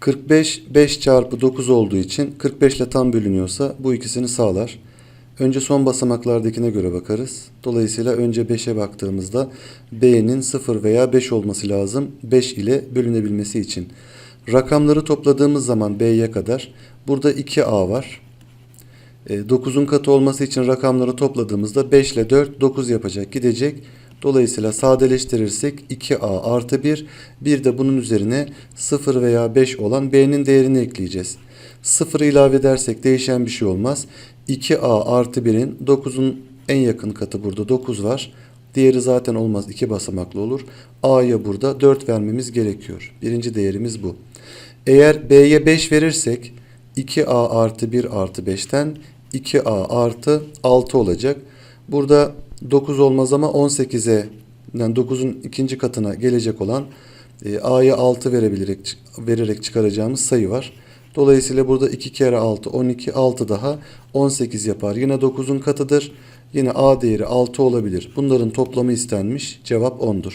45 5 çarpı 9 olduğu için 45 ile tam bölünüyorsa bu ikisini sağlar. Önce son basamaklardakine göre bakarız. Dolayısıyla önce 5'e baktığımızda B'nin 0 veya 5 olması lazım 5 ile bölünebilmesi için. Rakamları topladığımız zaman B'ye kadar burada 2A var. 9'un katı olması için rakamları topladığımızda 5 ile 4 9 yapacak gidecek. Dolayısıyla sadeleştirirsek 2a artı 1 bir de bunun üzerine 0 veya 5 olan b'nin değerini ekleyeceğiz. 0 ilave edersek değişen bir şey olmaz. 2a artı 1'in 9'un en yakın katı burada 9 var. Diğeri zaten olmaz 2 basamaklı olur. a'ya burada 4 vermemiz gerekiyor. Birinci değerimiz bu. Eğer b'ye 5 verirsek 2a artı 1 artı 5'ten 2a artı 6 olacak. Burada 9 olmaz ama 18'e yani 9'un ikinci katına gelecek olan e, a'ya 6 verebilerek vererek çıkaracağımız sayı var. Dolayısıyla burada 2 kere 6 12 6 daha 18 yapar. Yine 9'un katıdır. Yine a değeri 6 olabilir. Bunların toplamı istenmiş. Cevap 10'dur.